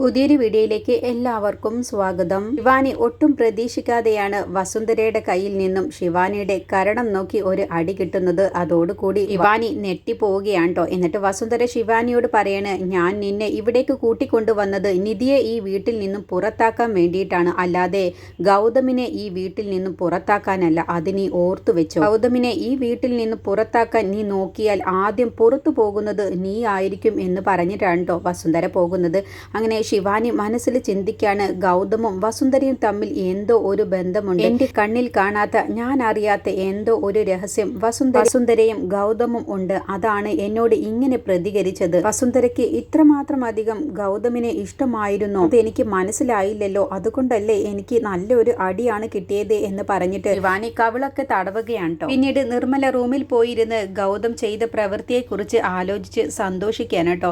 പുതിയൊരു വീഡിയോയിലേക്ക് എല്ലാവർക്കും സ്വാഗതം. ശിവാനി ഒട്ടും പ്രതീക്ഷിക്കാതെയാണ് വസുന്ധരയുടെ കയ്യിൽ നിന്നും ശിവാനിയുടെ കരണം നോക്കി ഒരു അടി കിട്ടുന്നത്. അതോടുകൂടി ശിവാനി നെട്ടിപ്പോവുകയാണ് കേട്ടോ എന്നിട്ട് വസുന്ധര ശിവാനിയോട് പറയണ് ഞാൻ നിന്നെ ഇവിടേക്ക് കൂട്ടിക്കൊണ്ടുവന്നത് നിധിയെ ഈ വീട്ടിൽ നിന്നും പുറത്താക്കാൻ വേണ്ടിയിട്ടാണ്. അല്ലാതെ ഗൗതമിനെ ഈ വീട്ടിൽ നിന്നും പുറത്താക്കാനല്ല. അത് നീ ഓർത്തു വെച്ചു. ഗൗതമിനെ ഈ വീട്ടിൽ നിന്നും പുറത്താക്കാൻ നീ നോക്കിയാൽ ആദ്യം പുറത്തു പോകുന്നത് നീ ആയിരിക്കും എന്ന് പറഞ്ഞിട്ടാണ് കേട്ടോ വസുന്ധര പോകുന്നത്. അങ്ങനെ ശിവാനി മനസ്സിൽ ചിന്തിക്കാണ്. ഗൗതമും വസുന്ധരയും തമ്മിൽ എന്തോ ഒരു ബന്ധമുണ്ട്. എന്റെ കണ്ണിൽ കാണാത്ത ഞാൻ അറിയാത്ത എന്തോ ഒരു രഹസ്യം വസുന്ധര വസുന്ധരയും ഗൗതമും ഉണ്ട്. അതാണ് എന്നോട് ഇങ്ങനെ പ്രതികരിച്ചത്. വസുന്ധരയ്ക്ക് ഇത്രമാത്രം അധികം ഗൗതമിനെ ഇഷ്ടമായിരുന്നു? എനിക്ക് മനസ്സിലായില്ലല്ലോ. അതുകൊണ്ടല്ലേ എനിക്ക് നല്ലൊരു അടിയാണ് കിട്ടിയത് എന്ന് പറഞ്ഞിട്ട് ശിവാനി കവിളൊക്കെ തടവുകയാണ്. പിന്നീട് നിർമ്മല റൂമിൽ പോയിരുന്ന് ഗൗതം ചെയ്ത പ്രവൃത്തിയെക്കുറിച്ച് ആലോചിച്ച് സംതോഷിക്കാൻ കേട്ടോ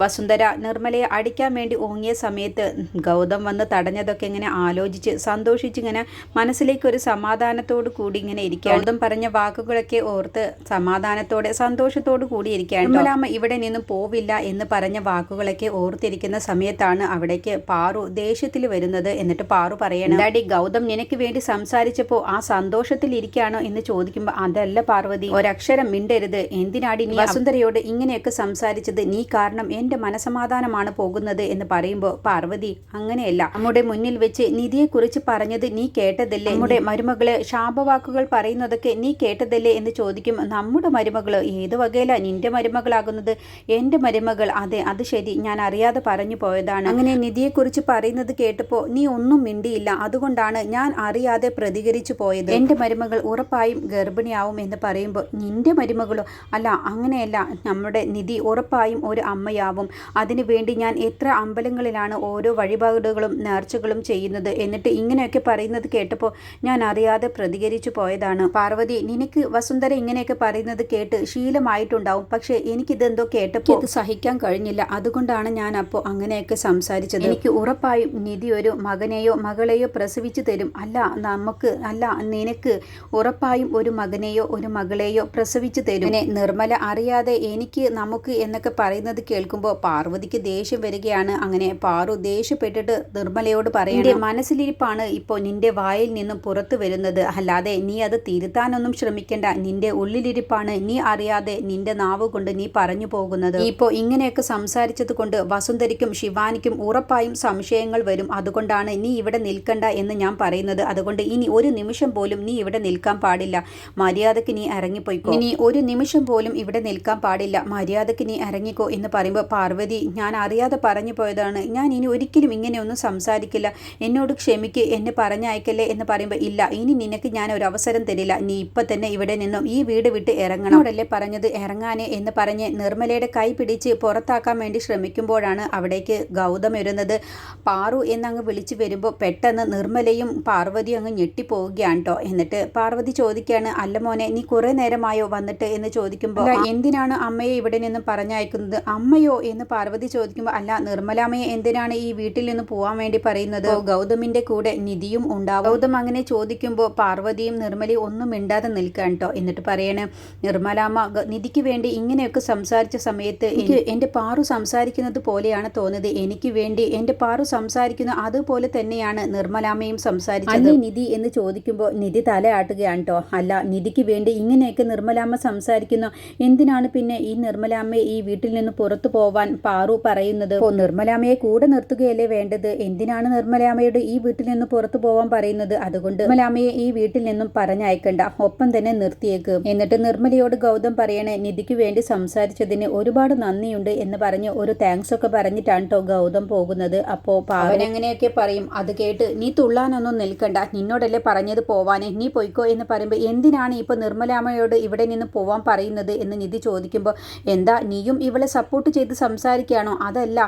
വസുന്ധര നിർമ്മലയെ അടിക്കാൻ വേണ്ടി ഓങ്ങിയ സമയത്ത് ഗൗതം വന്ന് തടഞ്ഞതൊക്കെ ഇങ്ങനെ ആലോചിച്ച് സന്തോഷിച്ച് ഇങ്ങനെ മനസ്സിലേക്ക് ഒരു സമാധാനത്തോട് കൂടി ഇങ്ങനെ ഇരിക്കുക ഗൗതം പറഞ്ഞ വാക്കുകളൊക്കെ ഓർത്ത് സമാധാനത്തോടെ സന്തോഷത്തോട് കൂടി ഇരിക്കുകയാണ് നിർമ്മലാമ്മ ഇവിടെ നിന്നും പോവില്ല എന്ന് പറഞ്ഞ വാക്കുകളൊക്കെ ഓർത്തിരിക്കുന്ന സമയത്താണ് അവിടേക്ക് പാറു ദേഷ്യത്തിൽ വരുന്നത് എന്നിട്ട് പാറു പറയണം ഡാഡി ഗൗതം നിനക്ക് വേണ്ടി സംസാരിച്ചപ്പോൾ ആ സന്തോഷത്തിൽ ഇരിക്കുകയാണോ എന്ന് ചോദിക്കുമ്പോൾ അതല്ല പാർവതി ഒരക്ഷരം മിണ്ടരുത്. എന്തിനാടി നീ വസുന്ധരയോട് ഇങ്ങനെയൊക്കെ സംസാരിച്ചത്? നീ കാരണം എന്റെ മനസമാധാനമാണ് പോകുന്നത് എന്ന് പറയുമ്പോൾ പാർവതി അങ്ങനെയല്ല. നമ്മുടെ മുന്നിൽ വെച്ച് നിധിയെക്കുറിച്ച് പറഞ്ഞത് നീ കേട്ടതല്ലേ? നമ്മുടെ മരുമകൾ ശാപവാക്കുകൾ പറയുന്നതൊക്കെ നീ കേട്ടതല്ലേ? എന്ന് ചോദിക്കും. നമ്മുടെ മരുമകൾ ഏത് വകയില നിന്റെ മരുമകളാകുന്നത്? എന്റെ മരുമകൾ. അതെ അത് ശരി. ഞാൻ അറിയാതെ പറഞ്ഞു പോയതാണ്. അങ്ങനെ നിധിയെക്കുറിച്ച് പറയുന്നത് കേട്ടപ്പോൾ നീ ഒന്നും മിണ്ടിയില്ല. അതുകൊണ്ടാണ് ഞാൻ അറിയാതെ പ്രതികരിച്ചു പോയത്. എന്റെ മരുമകൾ ഉറപ്പായും ഗർഭിണിയാവും എന്ന് പറയുമ്പോൾ നിന്റെ മരുമകളോ? അല്ല അങ്ങനെയല്ല. നമ്മുടെ നിധി ഉറപ്പായും ഒരു അമ്മയാവും. അതിനു വേണ്ടി ഞാൻ എത്ര അമ്പലങ്ങളിലാണ് ഓരോ വഴിപാടുകളും നേർച്ചകളും ചെയ്യുന്നത്. എന്നിട്ട് ഇങ്ങനെയൊക്കെ പറയുന്നത് കേട്ടപ്പോൾ ഞാൻ അറിയാതെ പ്രതികരിച്ചു പോയതാണ്. പാർവതി നിനക്ക് വസുന്ധര ഇങ്ങനെയൊക്കെ പറയുന്നത് കേട്ട് ശീലമായിട്ടുണ്ടാവും. പക്ഷേ എനിക്കിതെന്തോ കേട്ടപ്പോൾ ഇത് സഹിക്കാൻ കഴിഞ്ഞില്ല. അതുകൊണ്ടാണ് ഞാൻ അപ്പോൾ അങ്ങനെയൊക്കെ സംസാരിച്ചത്. എനിക്ക് ഉറപ്പായും നിധി ഒരു മകനെയോ മകളെയോ പ്രസവിച്ചു തരും. അല്ല നമുക്ക് അല്ല നിനക്ക് ഉറപ്പായും ഒരു മകനെയോ ഒരു മകളെയോ പ്രസവിച്ചു തരും. പിന്നെ നിർമ്മല അറിയാതെ എനിക്ക് നമുക്ക് എന്നൊക്കെ പറയുന്നത് കേൾക്കുമ്പോൾ പാർവതിക്ക് ദേഷ്യം വരികയാണ്. അങ്ങനെ പാറു ദേഷ്യപ്പെട്ടിട്ട് നിർമ്മലയോട് പറയണേ മനസ്സിലിരിപ്പാണ് ഇപ്പോൾ നിന്റെ വായിൽ നിന്നും പുറത്തു വരുന്നത്. അല്ലാതെ നീ അത് തിരുത്താനൊന്നും ശ്രമിക്കേണ്ട. നിന്റെ ഉള്ളിലിരിപ്പാണ് നീ അറിയാതെ നിന്റെ നാവ് കൊണ്ട് നീ പറഞ്ഞു പോകുന്നത്. ഇപ്പോൾ ഇങ്ങനെയൊക്കെ സംസാരിച്ചത് കൊണ്ട് വസുന്ധരിക്കും ശിവാനിക്കും ഉറപ്പായും സംശയങ്ങൾ വരും. അതുകൊണ്ടാണ് നീ ഇവിടെ നിൽക്കണ്ട എന്ന് ഞാൻ പറയുന്നത്. അതുകൊണ്ട് ഇനി ഒരു നിമിഷം പോലും നീ ഇവിടെ നിൽക്കാൻ പാടില്ല. മര്യാദയ്ക്ക് നീ ഇറങ്ങിപ്പോയിക്കോ. ഇനി ഒരു നിമിഷം പോലും ഇവിടെ നിൽക്കാൻ പാടില്ല. മര്യാദയ്ക്ക് നീ ഇറങ്ങിക്കോ എന്ന് പറയുമ്പോൾ പാർവതി ഞാൻ അറിയാതെ പറഞ്ഞു പോയതാണ്. ഞാൻ ഇനി ഒരിക്കലും ഇങ്ങനെയൊന്നും സംസാരിക്കില്ല. എന്നോട് ക്ഷമിക്ക് എന്നെ പറഞ്ഞയക്കല്ലേ എന്ന് പറയുമ്പോൾ ഇല്ല ഇനി നിനക്ക് ഞാൻ ഒരു അവസരം തരില്ല. നീ ഇപ്പം തന്നെ ഇവിടെ നിന്നും ഈ വീട് വിട്ട് ഇറങ്ങണം. അവിടല്ലേ പറഞ്ഞത്? ഇറങ്ങാനേ എന്ന് പറഞ്ഞ് നിർമ്മലയുടെ കൈ പിടിച്ച് പുറത്താക്കാൻ വേണ്ടി ശ്രമിക്കുമ്പോഴാണ് അവിടേക്ക് ഗൗതം വരുന്നത്. പാറു എന്നങ്ങ് വിളിച്ചു വരുമ്പോൾ പെട്ടെന്ന് നിർമ്മലയും പാർവതിയും അങ്ങ് ഞെട്ടിപ്പോവുകയാണ് കേട്ടോ എന്നിട്ട് പാർവതി ചോദിക്കുകയാണ് അല്ല മോനെ നീ കുറേ നേരമായോ വന്നിട്ട് എന്ന് ചോദിക്കുമ്പോൾ "അല്ല, എന്തിനാണ് അമ്മയെ ഇവിടെ നിന്നും പറഞ്ഞയക്കുന്നത്? അമ്മയോ എന്ന് പാർവതി ചോദിക്കുമ്പോൾ അല്ല നിർമ്മലാമ്മയെ എന്തിനാണ് ഈ വീട്ടിൽ നിന്ന് പോവാൻ വേണ്ടി പറയുന്നത്? "ഓ, ഗൗതമിന്റെ കൂടെ നിധിയും ഉണ്ടാവും. ഗൗതം അങ്ങനെ ചോദിക്കുമ്പോൾ പാർവതിയും നിർമ്മലയും ഒന്നും മിണ്ടാതെ നിൽക്കാൻ കേട്ടോ എന്നിട്ട് പറയണേ നിർമ്മലാമ്മ നിധിക്ക് വേണ്ടി ഇങ്ങനെയൊക്കെ സംസാരിച്ച സമയത്ത് എനിക്ക് എന്റെ പാറു സംസാരിക്കുന്നത് പോലെയാണ് തോന്നുന്നത്. എനിക്ക് വേണ്ടി എന്റെ പാറു സംസാരിക്കുന്ന അതുപോലെ തന്നെയാണ് നിർമ്മലാമ്മയും സംസാരിച്ചത്. നിധി എന്ന് ചോദിക്കുമ്പോൾ നിധി തലയാട്ടുകയാണ് കേട്ടോ അല്ല നിധിക്ക് വേണ്ടി ഇങ്ങനെയൊക്കെ നിർമ്മലാമ്മ സംസാരിക്കുന്നു. എന്തിനാണ് പിന്നെ ഈ നിർമ്മലാമ്മയെ ഈ വീട്ടിൽ നിന്ന് പുറത്തു പോവാൻ പാറു പറയുന്നത്? ഓ നിർമ്മലാമ്മയെ കൂടെ നിർത്തുകയല്ലേ വേണ്ടത്? എന്തിനാണ് നിർമ്മലാമ്മയോട് ഈ വീട്ടിൽ നിന്ന് പുറത്തു പോവാൻ പറയുന്നത്? അതുകൊണ്ട് നിർമ്മലാമ്മയെ ഈ വീട്ടിൽ നിന്നും പറഞ്ഞയക്കണ്ട. ഒപ്പം തന്നെ നിർത്തിയേക്ക്. എന്നിട്ട് നിർമ്മലയോട് ഗൗതം പറയണേ നിധിക്ക് വേണ്ടി സംസാരിച്ചതിന് ഒരുപാട് നന്ദിയുണ്ട് എന്ന് പറഞ്ഞ് ഒരു താങ്ക്സ് ഒക്കെ പറഞ്ഞിട്ടാണ് കേട്ടോ ഗൗതം പോകുന്നത്. അപ്പോ പാവൻ എങ്ങനെയൊക്കെ പറയും? അത് കേട്ട് നീ തുള്ളാനൊന്നും നിൽക്കണ്ട. നിന്നോടല്ലേ പറഞ്ഞത് പോവാനേ? നീ പൊയ്ക്കോ എന്ന് പറയുമ്പോൾ എന്തിനാണ് ഇപ്പൊ നിർമ്മലാമ്മയോട് ഇവിടെ നിന്ന് പോവാൻ പറയുന്നത്? എന്ന് നിധി ചോദിക്കുമ്പോൾ എന്താ നീയും ഇവളെ സപ്പോർട്ട് ചെയ്ത് സംസാരിക്കുകയാണോ? അതല്ല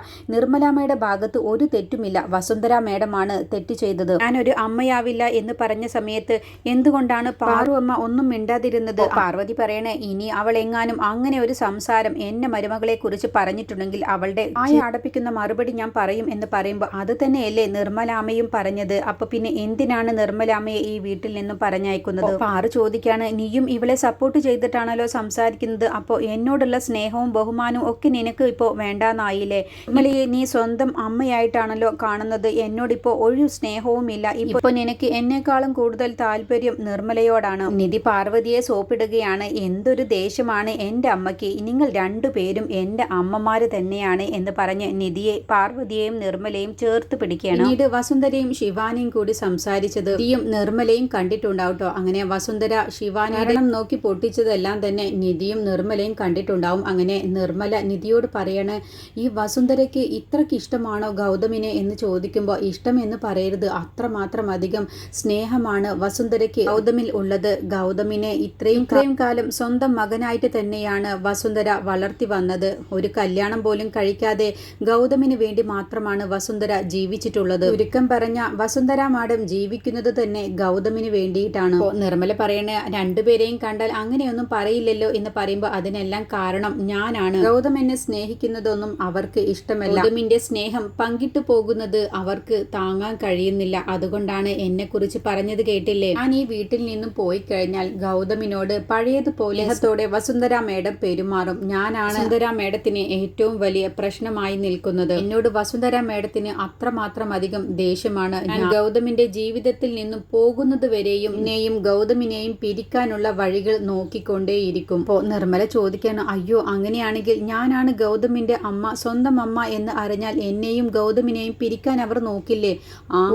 നിർമ്മലാമ്മയുടെ ഭാഗത്ത് ഒരു തെറ്റുമില്ല. വസുന്ധര മേഡമാണ് തെറ്റ് ചെയ്തത്. ഞാൻ ഒരു അമ്മയാവില്ല എന്ന് പറഞ്ഞ സമയത്ത് എന്തുകൊണ്ടാണ് പാറു അമ്മ ഒന്നും മിണ്ടാതിരുന്നത്? പാർവതി പറയണേ ഇനി അവൾ എങ്ങാനും അങ്ങനെ ഒരു സംസാരം എന്നെ മരുമകളെ കുറിച്ച് പറഞ്ഞിട്ടുണ്ടെങ്കിൽ അവളുടെ ആയി അടപ്പിക്കുന്ന മറുപടി ഞാൻ പറയും എന്ന് പറയുമ്പോൾ അത് തന്നെയല്ലേ നിർമ്മലാമയും പറഞ്ഞത്. അപ്പൊ പിന്നെ എന്തിനാണ് നിർമ്മലാമയെ ഈ വീട്ടിൽ നിന്നും പറഞ്ഞയക്കുന്നത്? പാറു ചോദിക്കാണ് നീയും ഇവളെ സപ്പോർട്ട് ചെയ്തിട്ടാണല്ലോ സംസാരിക്കുന്നത്? അപ്പോൾ എന്നോടുള്ള സ്നേഹവും ബഹുമാനവും ഒക്കെ നിനക്ക് ഇപ്പോ വേണ്ടാന്നായില്ലേ? നിർമ്മലയെ നീ സ്വന്തം അമ്മയായിട്ടാണല്ലോ കാണുന്നത്. എന്നോടിപ്പോ ഒരു സ്നേഹവുമില്ല. ഇപ്പൊ നിനക്ക് എന്നെക്കാളും കൂടുതൽ താല്പര്യം നിർമ്മലയോടാണ്. നിധി പാർവതിയെ സോപ്പിടുകയാണ്. എന്തൊരു ദേഷ്യമാണ് എന്റെ അമ്മയ്ക്ക്. നിങ്ങൾ രണ്ടുപേരും എന്റെ അമ്മമാര് തന്നെയാണ് എന്ന് പറഞ്ഞ് നിധിയെ പാർവതിയെയും നിർമ്മലയും ചേർത്ത് പിടിക്കുകയാണ്. പിന്നീട് വസുന്ധരയും ശിവാനിയും കൂടി സംസാരിച്ചത് നിധിയും നിർമ്മലയും കണ്ടിട്ടുണ്ടാവട്ടോ അങ്ങനെ വസുന്ധര ശിവാനിയുടെ നോക്കി പൊട്ടിച്ചതെല്ലാം തന്നെ നിധിയും നിർമ്മലയും കണ്ടിട്ടുണ്ടാവും. അങ്ങനെ നിർമ്മല നിധിയോട് പറയാണ് ഈ വസുന്ധരയ്ക്ക് ഇത്രയ്ക്ക് ഇഷ്ടമാണോ ഗൗതമിനെ എന്ന് ചോദിക്കുമ്പോൾ ഇഷ്ടം എന്ന് പറയരുത്. അത്രമാത്രം അധികം സ്നേഹമാണ് വസുന്ധരയ്ക്ക് ഗൗതമിൽ ഉള്ളത്. ഗൗതമിനെ ഇത്രയും ഇത്രയും കാലം സ്വന്തം മകനായിട്ട് തന്നെയാണ് വസുന്ധര വളർത്തി വന്നത്. ഒരു കല്യാണം പോലും കഴിക്കാതെ ഗൗതമിന് വേണ്ടി മാത്രമാണ് വസുന്ധര ജീവിച്ചിട്ടുള്ളത്. ചുരുക്കം പറഞ്ഞ വസുന്ധര മാഡം ജീവിക്കുന്നത് തന്നെ ഗൗതമിന് വേണ്ടിയിട്ടാണ്. നിർമ്മല പറയണ രണ്ടുപേരെയും കണ്ടാൽ അങ്ങനെയൊന്നും പറയില്ലല്ലോ എന്ന് പറയുമ്പോൾ അതിനെല്ലാം കാരണം ഞാനാണ്. ഗൗതം എന്നെ സ്നേഹിക്കുന്നതൊന്നും അവർക്ക് ഇഷ്ടമല്ല. ഗൗതമിന്റെ സ്നേഹം പങ്കിട്ടു പോകുന്നത് അവർക്ക് താങ്ങാൻ കഴിയുന്നില്ല. അതുകൊണ്ടാണ് എന്നെക്കുറിച്ച് പറഞ്ഞത് കേട്ടില്ലേ? ഞാൻ ഈ വീട്ടിൽ നിന്നും പോയി കഴിഞ്ഞാൽ ഗൗതമിനോട് പഴയതുപോലെ സ്നേഹത്തോടെ വസുന്ധര മേഡം പെരുമാറും. ഞാനാണ് വസുന്ധര മേഡത്തിന് ഏറ്റവും വലിയ പ്രശ്നമായി നിൽക്കുന്നത്. എന്നോട് വസുന്ധര മേഡത്തിന് അത്രമാത്രം അധികം ദേഷ്യമാണ്. ഞാൻ ഗൗതമിന്റെ ജീവിതത്തിൽ നിന്നും പോകുന്നത് വരെയും എന്നെയും ഗൗതമിനെയും പിരിക്കാനുള്ള വഴികൾ നോക്കിക്കൊണ്ടേയിരിക്കും. നിർമ്മല ചോദിക്കാണ് അയ്യോ അങ്ങനെയാണെങ്കിൽ ഞാനാണ് ഗൗതമിന്റെ അമ്മ സ്വന്തം അമ്മ എന്ന് അറിഞ്ഞാൽ എന്നെയും ഗൗതമിനെയും പിരിക്കാൻ അവർ നോക്കില്ലേ?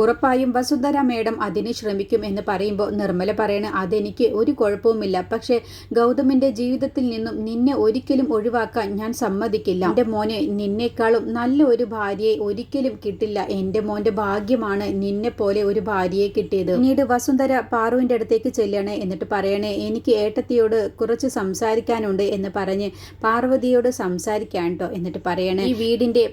ഉറപ്പായും വസുന്ധര മേഡം അതിന് ശ്രമിക്കും എന്ന് പറയുമ്പോൾ നിർമ്മല പറയണ അതെനിക്ക് ഒരു കുഴപ്പവുമില്ല. പക്ഷേ ഗൗതമിന്റെ ജീവിതത്തിൽ നിന്നും നിന്നെ ഒരിക്കലും ഒഴിവാക്കാൻ ഞാൻ സമ്മതിക്കില്ല. എന്റെ മോനെ നിന്നേക്കാളും നല്ല ഒരു ഭാര്യയെ ഒരിക്കലും കിട്ടില്ല. എന്റെ മോന്റെ ഭാഗ്യമാണ് നിന്നെ പോലെ ഒരു ഭാര്യയെ കിട്ടിയത്. പിന്നീട് വസുന്ധര പാറുവിന്റെ അടുത്തേക്ക് ചെല്ലണേ എന്നിട്ട് പറയണേ എനിക്ക് ഏട്ടത്തിയോട് കുറച്ച് സംസാരിക്കാനുണ്ട് എന്ന് പറഞ്ഞ് പാർവതിയോട് സംസാരിക്കാൻ കേട്ടോ എന്നിട്ട് പറയണേ ഈ വീടിന്റെ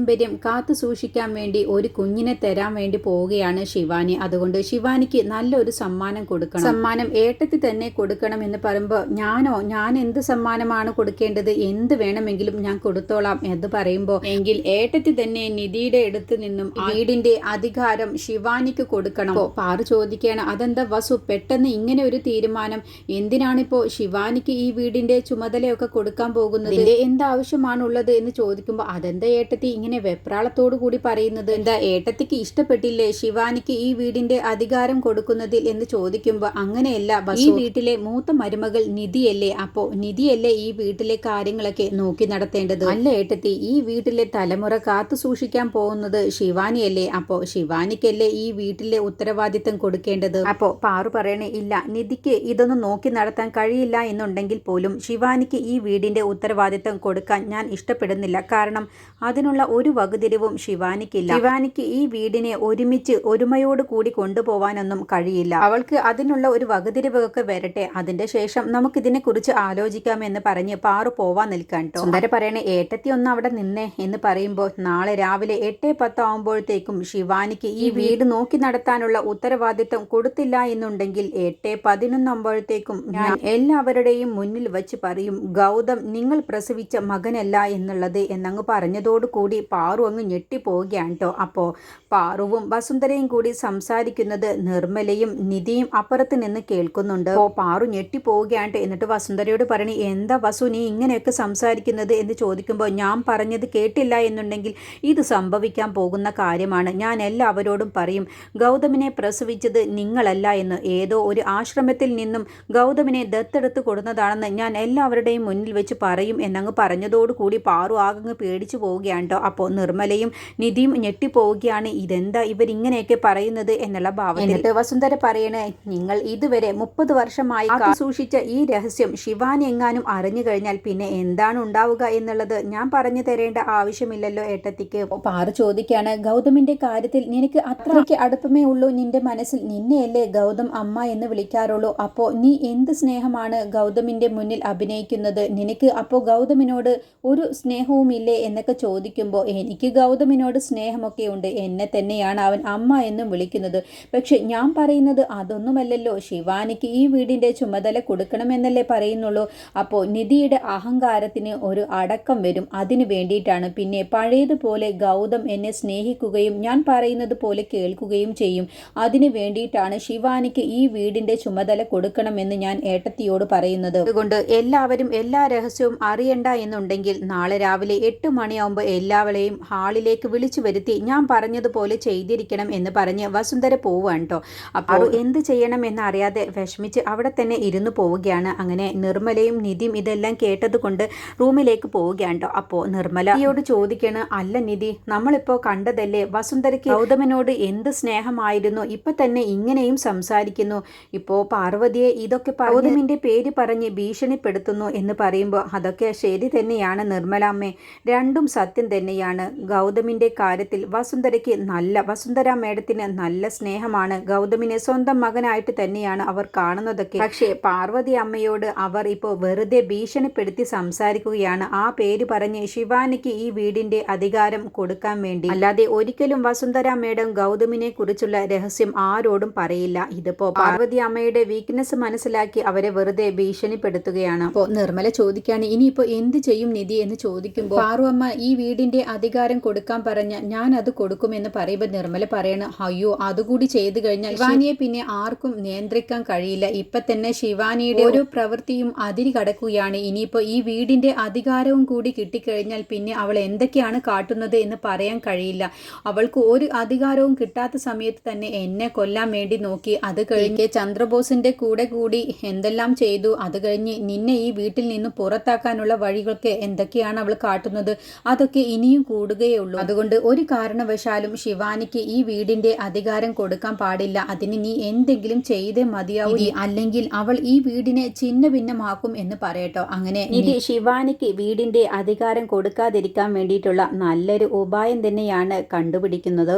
പാരമ്പര്യം കാത്തു സൂക്ഷിക്കാൻ വേണ്ടി ഒരു കുഞ്ഞിനെ തരാൻ വേണ്ടി പോവുകയാണ് ശിവാനി. അതുകൊണ്ട് ശിവാനിക്ക് നല്ലൊരു സമ്മാനം കൊടുക്കണം. സമ്മാനം ഏട്ടത്തി തന്നെ കൊടുക്കണം എന്ന് പറയുമ്പോൾ ഞാനോ ഞാൻ എന്ത് സമ്മാനമാണ് കൊടുക്കേണ്ടത്? എന്ത് വേണമെങ്കിലും ഞാൻ കൊടുത്തോളാം എന്ന് പറയുമ്പോൾ എങ്കിൽ ഏട്ടത്തി തന്നെ നിധിയുടെ അടുത്ത് നിന്നും വീടിന്റെ അധികാരം ശിവാനിക്ക് കൊടുക്കണം. പാറു ചോദിക്കുകയാണ് അതെന്താ വസു പെട്ടെന്ന് ഇങ്ങനെ ഒരു തീരുമാനം? എന്തിനാണിപ്പോ ശിവാനിക്ക് ഈ വീടിന്റെ ചുമതലയൊക്കെ കൊടുക്കാൻ പോകുന്നത്? എന്താവശ്യമാണുള്ളത് എന്ന് ചോദിക്കുമ്പോൾ അതെന്താ ഏട്ടത്തി ഇങ്ങനെ വെപ്രാളത്തോടു കൂടി പറയുന്നത് എന്താ ഏട്ടത്തിക്ക് ഇഷ്ടപ്പെട്ടില്ലേ ശിവാനിക്ക് ഈ വീടിന്റെ അധികാരം കൊടുക്കുന്നതിൽ? എന്ന് ചോദിക്കുമ്പോൾ അങ്ങനെയല്ല ഈ വീട്ടിലെ മൂത്ത മരുമകൾ നിധിയല്ലേ? അപ്പോ നിധിയല്ലേ ഈ വീട്ടിലെ കാര്യങ്ങളൊക്കെ നോക്കി നടത്തേണ്ടത്? അല്ല ഏട്ടത്തി ഈ വീട്ടിലെ തലമുറ കാത്തു സൂക്ഷിക്കാൻ പോകുന്നത് ശിവാനിയല്ലേ? അപ്പോ ശിവാനിക്കല്ലേ ഈ വീട്ടിലെ ഉത്തരവാദിത്തം കൊടുക്കേണ്ടത്? അപ്പോ പാറു പറയണേ ഇല്ല നിധിക്ക് ഇതൊന്നും നോക്കി നടത്താൻ കഴിയില്ല എന്നുണ്ടെങ്കിൽ പോലും ശിവാനിക്ക് ഈ വീടിന്റെ ഉത്തരവാദിത്തം കൊടുക്കാൻ ഞാൻ ഇഷ്ടപ്പെടുന്നില്ല. കാരണം അതിനുള്ള ഒരു വകുതിരിവും ശിവാനിക്കില്ല. ശിവാനിക്ക് ഈ വീടിനെ ഒരുമിച്ച് ഒരുമയോട് കൂടി കൊണ്ടുപോവാനൊന്നും കഴിയില്ല. അവൾക്ക് അതിനുള്ള ഒരു വകുതിരിവൊക്കെ വരട്ടെ. അതിന്റെ ശേഷം നമുക്കിതിനെ കുറിച്ച് ആലോചിക്കാമെന്ന് പറഞ്ഞ് പാറു പോവാൻ നിൽക്കാൻ കേട്ടോ സുന്ദര പറയണേ ഏട്ടത്തി ഒന്ന് അവിടെ നിന്നേ എന്ന് പറയുമ്പോൾ നാളെ രാവിലെ എട്ട് പത്ത് ആവുമ്പോഴത്തേക്കും ശിവാനിക്ക് ഈ വീട് നോക്കി നടത്താനുള്ള ഉത്തരവാദിത്വം കൊടുത്തില്ല എന്നുണ്ടെങ്കിൽ എട്ട് പതിനൊന്നാകുമ്പോഴത്തേക്കും ഞാൻ എല്ലാവരുടെയും മുന്നിൽ വെച്ച് പറയും ഗൗതം നിങ്ങൾ പ്രസവിച്ച മകനല്ല എന്നുള്ളത് എന്നങ്ങ് പറഞ്ഞതോടുകൂടി പാറു അങ്ങ് ഞെട്ടിപ്പോവുകയാണ് കേട്ടോ അപ്പോൾ പാറുവും വസുന്ധരയും കൂടി സംസാരിക്കുന്നത് നിർമ്മലയും നിധിയും അപ്പുറത്ത് നിന്ന് കേൾക്കുന്നുണ്ട്. അപ്പോൾ പാറു ഞെട്ടിപ്പോവുകയാണ് എന്നിട്ട് വസുന്ധരയോട് പറഞ്ഞു എന്താ വസു നീ ഇങ്ങനെയൊക്കെ സംസാരിക്കുന്നത്? എന്ന് ചോദിക്കുമ്പോൾ ഞാൻ പറഞ്ഞത് കേട്ടില്ല എന്നുണ്ടെങ്കിൽ ഇത് സംഭവിക്കാൻ പോകുന്ന കാര്യമാണ്. ഞാൻ എല്ലാവരോടും പറയും ഗൗതമിനെ പ്രസവിച്ചത് നിങ്ങളല്ല എന്ന്. ഏതോ ഒരു ആശ്രമത്തിൽ നിന്നും ഗൗതമിനെ ദത്തെടുത്ത് കൊടുന്നതാണെന്ന് ഞാൻ എല്ലാവരുടെയും മുന്നിൽ വെച്ച് പറയും എന്നങ്ങ് പറഞ്ഞതോടുകൂടി പാറു ആകങ്ങ് പേടിച്ചു പോവുകയാണ് കേട്ടോ നിർമ്മലയും നിധിയും ഞെട്ടിപ്പോവുകയാണ്. ഇതെന്താ ഇവരിങ്ങനെയൊക്കെ പറയുന്നത് എന്നുള്ള ഭാവം എന്നിട്ട് വസുന്ധര പറയണേ നിങ്ങൾ ഇതുവരെ മുപ്പത് വർഷമായി സൂക്ഷിച്ച ഈ രഹസ്യം ശിവാനി എങ്ങാനും അറിഞ്ഞു കഴിഞ്ഞാൽ പിന്നെ എന്താണ് ഉണ്ടാവുക എന്നുള്ളത് ഞാൻ പറഞ്ഞു തരേണ്ട ആവശ്യമില്ലല്ലോ ഏട്ടത്തിക്ക്. പാറ ചോദിക്കാണ് ഗൗതമിന്റെ കാര്യത്തിൽ നിനക്ക് അത്രയ്ക്ക് അടുപ്പമേ ഉള്ളൂ നിന്റെ മനസ്സിൽ നിന്നെയല്ലേ ഗൗതം അമ്മ എന്ന് വിളിക്കാറുള്ളൂ. അപ്പോ നീ എന്ത് സ്നേഹമാണ് ഗൗതമിന്റെ മുന്നിൽ അഭിനയിക്കുന്നത്? നിനക്ക് അപ്പോ ഗൗതമിനോട് ഒരു സ്നേഹവുമില്ലേ? എന്നൊക്കെ ചോദിക്കുമ്പോൾ എനിക്ക് ഗൗതമിനോട് സ്നേഹമൊക്കെ ഉണ്ട്. എന്നെ തന്നെയാണ് അവൻ അമ്മ എന്നും വിളിക്കുന്നത്. പക്ഷെ ഞാൻ പറയുന്നത് അതൊന്നുമല്ലല്ലോ. ശിവാനിക്ക് ഈ വീടിന്റെ ചുമതല കൊടുക്കണമെന്നല്ലേ പറയുന്നുള്ളൂ. അപ്പോൾ നിധിയുടെ അഹങ്കാരത്തിന് ഒരു അടക്കം വരും. അതിനു വേണ്ടിയിട്ടാണ്. പിന്നെ പഴയതുപോലെ ഗൗതം എന്നെ സ്നേഹിക്കുകയും ഞാൻ പറയുന്നത് പോലെ കേൾക്കുകയും ചെയ്യും. അതിനു വേണ്ടിയിട്ടാണ് ശിവാനിക്ക് ഈ വീടിന്റെ ചുമതല കൊടുക്കണമെന്ന് ഞാൻ ഏട്ടത്തിയോട് പറയുന്നത്. അതുകൊണ്ട് എല്ലാവരും എല്ലാ രഹസ്യവും അറിയണ്ട എന്നുണ്ടെങ്കിൽ നാളെ രാവിലെ എട്ട് മണിയാവുമ്പോൾ എല്ലാവരെയും കൂടെയും ഹാളിലേക്ക് വിളിച്ചു വരുത്തി ഞാൻ പറഞ്ഞതുപോലെ ചെയ്തിരിക്കണം എന്ന് പറഞ്ഞ് വസുന്ധര പോവുകയാണ് കേട്ടോ അപ്പോൾ എന്ത് ചെയ്യണം എന്നറിയാതെ വിഷമിച്ച് അവിടെ തന്നെ ഇരുന്നു പോവുകയാണ്. അങ്ങനെ നിർമ്മലയും നിധിയും ഇതെല്ലാം കേട്ടതുകൊണ്ട് റൂമിലേക്ക് പോവുകയാണ് കേട്ടോ അപ്പോൾ നിർമ്മല നിയോട് ചോദിക്കണ്. അല്ല നിധി നമ്മളിപ്പോൾ കണ്ടതല്ലേ വസുന്ധരയ്ക്ക് ഗൗതമനോട് എന്ത് സ്നേഹമായിരുന്നു? ഇപ്പൊ തന്നെ ഇങ്ങനെയും സംസാരിക്കുന്നു. ഇപ്പോൾ പാർവതിയെ ഇതൊക്കെ ഗൗതമിന്റെ പേര് പറഞ്ഞ് ഭീഷണിപ്പെടുത്തുന്നു എന്ന് പറയുമ്പോൾ അതൊക്കെ ശരി തന്നെയാണ് നിർമ്മലാമ്മേ. രണ്ടും സത്യം തന്നെയാണ്. ഗൗതമിന്റെ കാര്യത്തിൽ വസുന്ധരയ്ക്ക് നല്ല വസുന്ധര മേഡത്തിന് നല്ല സ്നേഹമാണ്. ഗൗതമിനെ സ്വന്തം മകനായിട്ട് തന്നെയാണ് അവർ കാണുന്നതൊക്കെ. പക്ഷേ പാർവതി അമ്മയോട് അവർ ഇപ്പോൾ വെറുതെ ഭീഷണിപ്പെടുത്തി സംസാരിക്കുകയാണ്. ആ പേര് പറഞ്ഞ് ശിവാനിക്ക് ഈ വീടിന്റെ അധികാരം കൊടുക്കാൻ വേണ്ടി. അല്ലാതെ ഒരിക്കലും വസുന്ധര മേഡം ഗൗതമിനെ കുറിച്ചുള്ള രഹസ്യം ആരോടും പറയില്ല. ഇതിപ്പോ പാർവതി അമ്മയുടെ വീക്ക്നെസ് മനസ്സിലാക്കി അവരെ വെറുതെ ഭീഷണിപ്പെടുത്തുകയാണ്. അപ്പോൾ നിർമ്മല ചോദിക്കുകയാണ് ഇനിയിപ്പോ എന്ത് ചെയ്യും നിധി? എന്ന് ചോദിക്കുമ്പോൾ പാറു അമ്മ ഈ വീടിന്റെ അധികാരം കൊടുക്കാൻ പറഞ്ഞ ഞാൻ അത് കൊടുക്കുമെന്ന് പറയുമ്പോൾ നിർമ്മല പറയണ അയ്യോ അതുകൂടി ചെയ്തു കഴിഞ്ഞാൽ ശിവാനിയെ പിന്നെ ആർക്കും നിയന്ത്രിക്കാൻ കഴിയില്ല. ഇപ്പൊ തന്നെ ശിവാനിയുടെ ഓരോ പ്രവൃത്തിയും അതിരി കടക്കുകയാണ്. ഇനിയിപ്പോ ഈ വീടിന്റെ അധികാരവും കൂടി കിട്ടിക്കഴിഞ്ഞാൽ പിന്നെ അവൾ എന്തൊക്കെയാണ് കാട്ടുന്നത് എന്ന് പറയാൻ കഴിയില്ല. അവൾക്ക് ഒരു അധികാരവും കിട്ടാത്ത സമയത്ത് തന്നെ എന്നെ കൊല്ലാൻ വേണ്ടി നോക്കി. അത് കഴിഞ്ഞ് ചന്ദ്രബോസിന്റെ കൂടെ കൂടി എന്തെല്ലാം ചെയ്തു? അത് കഴിഞ്ഞ് നിന്നെ ഈ വീട്ടിൽ നിന്ന് പുറത്താക്കാനുള്ള വഴികൾക്ക് എന്തൊക്കെയാണ് അവൾ കാട്ടുന്നത്? അതൊക്കെ ഇനിയും കൂടുകയേ ഉള്ളൂ. അതുകൊണ്ട് ഒരു കാരണവശാലും ശിവാനിക്ക് ഈ വീടിന്റെ അധികാരം കൊടുക്കാൻ പാടില്ല. അതിന് നീ എന്തെങ്കിലും ചെയ്തേ മതിയാവൂ. അല്ലെങ്കിൽ അവൾ ഈ വീടിനെ ചിന്ന ഭിന്നമാക്കും എന്ന് പറയട്ടോ. അങ്ങനെ നിധി ശിവാനിക്ക് വീടിന്റെ അധികാരം കൊടുക്കാതിരിക്കാൻ വേണ്ടിയിട്ടുള്ള നല്ലൊരു ഉപായം തന്നെയാണ് കണ്ടുപിടിക്കുന്നത്.